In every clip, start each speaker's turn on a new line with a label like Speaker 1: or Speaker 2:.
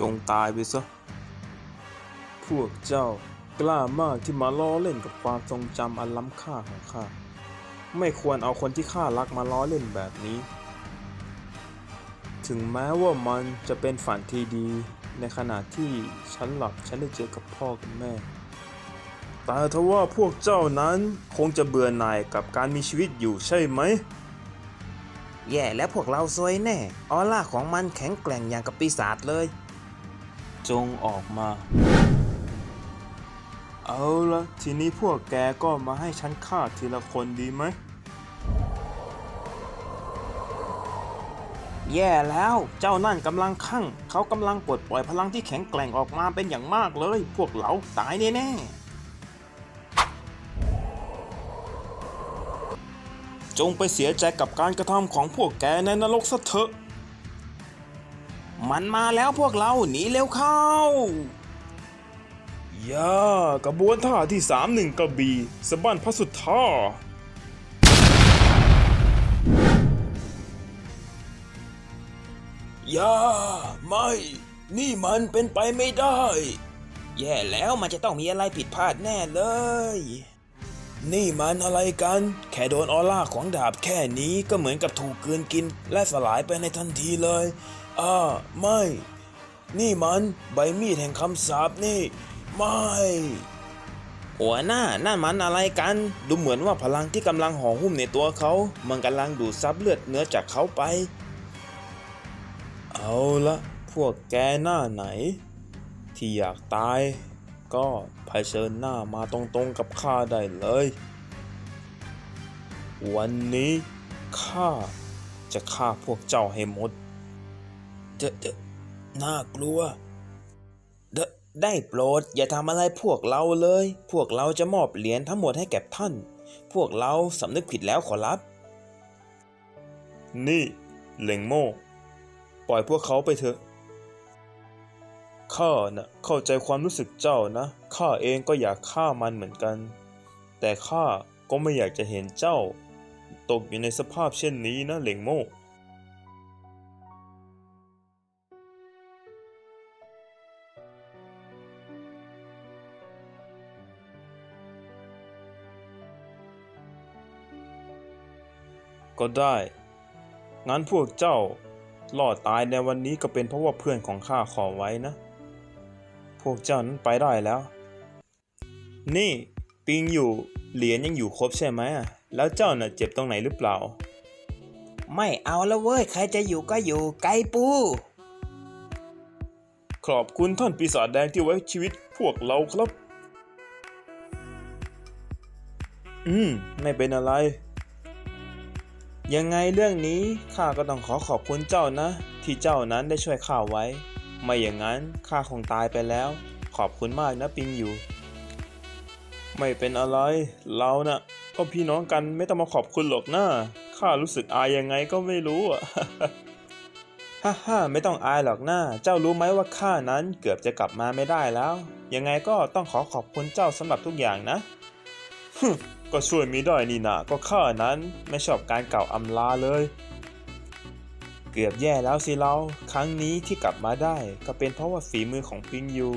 Speaker 1: จงตายไปซะ พวกเจ้ากล้ามากที่มาล้อเล่นกับความทรงจำอันล้ำค่าของข้า ไม่ควรเอาคนที่ข้ารักมาล้อเล่นแบบนี้ ถึงแม้ว่ามันจะเป็นฝันที่ดี ในขณะที่ฉันหลับฉันได้เจอกับพ่อกับแม่ แต่ทว่าพวกเจ้านั้นคงจะเบื่อหน่ายกับการมีชีวิตอยู่ใช่ไหม
Speaker 2: แย่แล้วพวกเราซวยแน่ ออร่าของมันแข็งแกร่งอย่างกับปีศาจเลย
Speaker 1: จงออกมา เอาละทีนี้พวกแกก็มาให้ฉันฆ่าทีละคนดีไหม
Speaker 2: แย่แล้ว เจ้านั่นกำลังคั่ง เขากำลังปลดปล่อยพลังที่แข็งแกร่งออกมาเป็นอย่างมากเลย พวกเราตายแน่ๆ
Speaker 1: จงไปเสียใจกับการกระทำของพวกแกในนรกซะเถอะ
Speaker 2: มันมาแล้วพวกเราหนีเร็วเข้า
Speaker 1: ย่ากระบวนท่าที่สามหนึ่งกระบี่สะบั้นพระสุดท่า ย่า ไม่ นี่มันเป็นไปไม่ได้
Speaker 2: แย่แล้วมันจะต้องมีอะไรผิดพลาดแน่เลย
Speaker 1: นี่มันอะไรกัน แค่โดนออร่าของดาบแค่นี้ก็เหมือนกับถูกกลืนกิน และสลายไปในทันทีเลยอ่าไม่ นี่มันใบมีดแห่งคำสาปนี่ ไม่
Speaker 2: หัวหน้านั่นมันอะไรกัน ดูเหมือนว่าพลังที่กำลังห่อหุ้มในตัวเขา มันกำลังดูดซับเลือดเนื้อจากเขาไป
Speaker 1: เอาละพวกแกหน้าไหน ที่อยากตาย ก็เผชิญหน้ามาตรงๆกับข้าได้เลย วันนี้ข้าจะฆ่าพวกเจ้าให้หมดเดเดน่ากลัว
Speaker 2: ไดได้โปรดอย่าทำอะไรพวกเราเลย พวกเราจะมอบเหรียญทั้งหมดให้แก่ท่าน พวกเราสำนึกผิดแล้วขอรับ
Speaker 1: นี่เหลงโม่ปล่อยพวกเขาไปเถอะ ข้าน่ะเข้าใจความรู้สึกเจ้านะ ข้าเองก็อยากฆ่ามันเหมือนกัน แต่ข้าก็ไม่อยากจะเห็นเจ้า ตกอยู่ในสภาพเช่นนี้นะเหล่งโม่ก็ได้ งั้นพวกเจ้ารอดตายในวันนี้ก็เป็นเพราะว่าเพื่อนของข้าขอไว้นะ พวกเจ้านั้นไปได้แล้ว นี่ปิงอยู่เหรียญยังอยู่ครบใช่ไหมอะแล้วเจ้าน่ะเจ็บตรงไหนหรือเปล่า
Speaker 2: ไม่เอาแล้วเว้ย ใครจะอยู่ก็อยู่ไกลปู
Speaker 1: ขอบคุณท่านปีศาจแดงที่ไว้ชีวิตพวกเราครับ อืม ไม่เป็นอะไร ยังไงเรื่องนี้ข้าก็ต้องขอขอบคุณเจ้านะ ที่เจ้านั้นได้ช่วยข้าไว้ ไม่อย่างนั้นข้าคงตายไปแล้ว ขอบคุณมากนะปิงอยู่ ไม่เป็นอะไร เรานะ่ะก็พี่น้องกันไม่ต้องมาขอบคุณหรอกนะข้ารู้สึกอายยังไงก็ไม่รู้อะฮ่าฮ่าไม่ต้องอายหรอกนะเจ้ารู้ไหมว่าข้านั้นเกือบจะกลับมาไม่ได้แล้ว ยังไงก็ต้องขอขอบคุณเจ้าสำหรับทุกอย่างนะก็ช่วยมิได้นี่นะก็ข้านั้นไม่ชอบการกล่าวอำลาเลย เกือบแย่แล้วสิเรา ครั้งนี้ที่กลับมาได้ ก็เป็นเพราะว่าฝีมือของปิงยู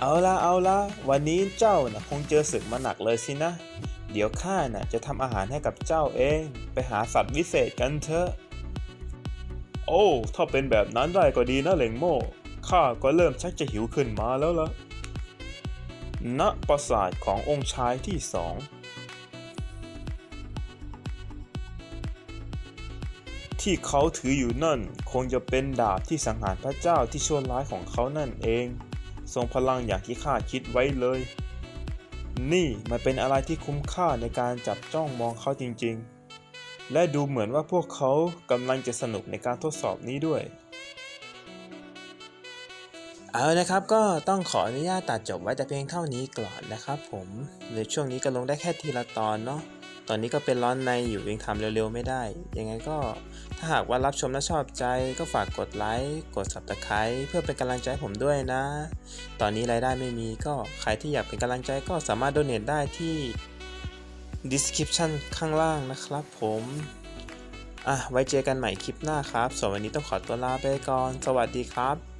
Speaker 1: เอาละเอาละวันนี้เจ้านะคงเจอศึกมาหนักเลยสินะ เดี๋ยวข้านะจะทำอาหารให้กับเจ้าเอง ไปหาสัตว์วิเศษกันเถอะ โอ้ ถ้าเป็นแบบนั้นได้ก็ดีนะเหลงโม่ข้าก็เริ่มชักจะหิวขึ้นมาแล้วล่ะณปราสาทขององค์ชายที่สอง ที่เขาถืออยู่นั่น คงจะเป็นดาบที่สังหารพระเจ้าที่ชั่วร้ายของเขานั่นเอง ทรงพลังอย่างที่ข้าคิดไว้เลย นี่มันเป็นอะไรที่คุ้มค่าในการจับจ้องมองเขาจริงๆ และดูเหมือนว่าพวกเขากำลังจะสนุกในการทดสอบนี้ด้วย
Speaker 2: เอานะครับก็ต้องขออนุญาตตัดจบไว้แต่เพียงเท่านี้ก่อนนะครับผมในช่วงนี้ก็ลงได้แค่ทีละตอนเนาะ ตอนนี้ก็เป็นร้อนในอยู่ยังทำเร็วๆไม่ได้ ยังไงก็ถ้าหากว่ารับชมและชอบใจก็ฝากกดไลค์กด subscribe เพื่อเป็นกำลังใจให้ผมด้วยนะ ตอนนี้รายได้ไม่มีก็ใครที่อยากเป็นกำลังใจก็สามารถ donate ได้ที่ description ข้างล่างนะครับผมอะไว้เจอกันใหม่คลิปหน้าครับส่วนวันนี้ต้องขอตัวลาไปก่อน สวัสดีครับ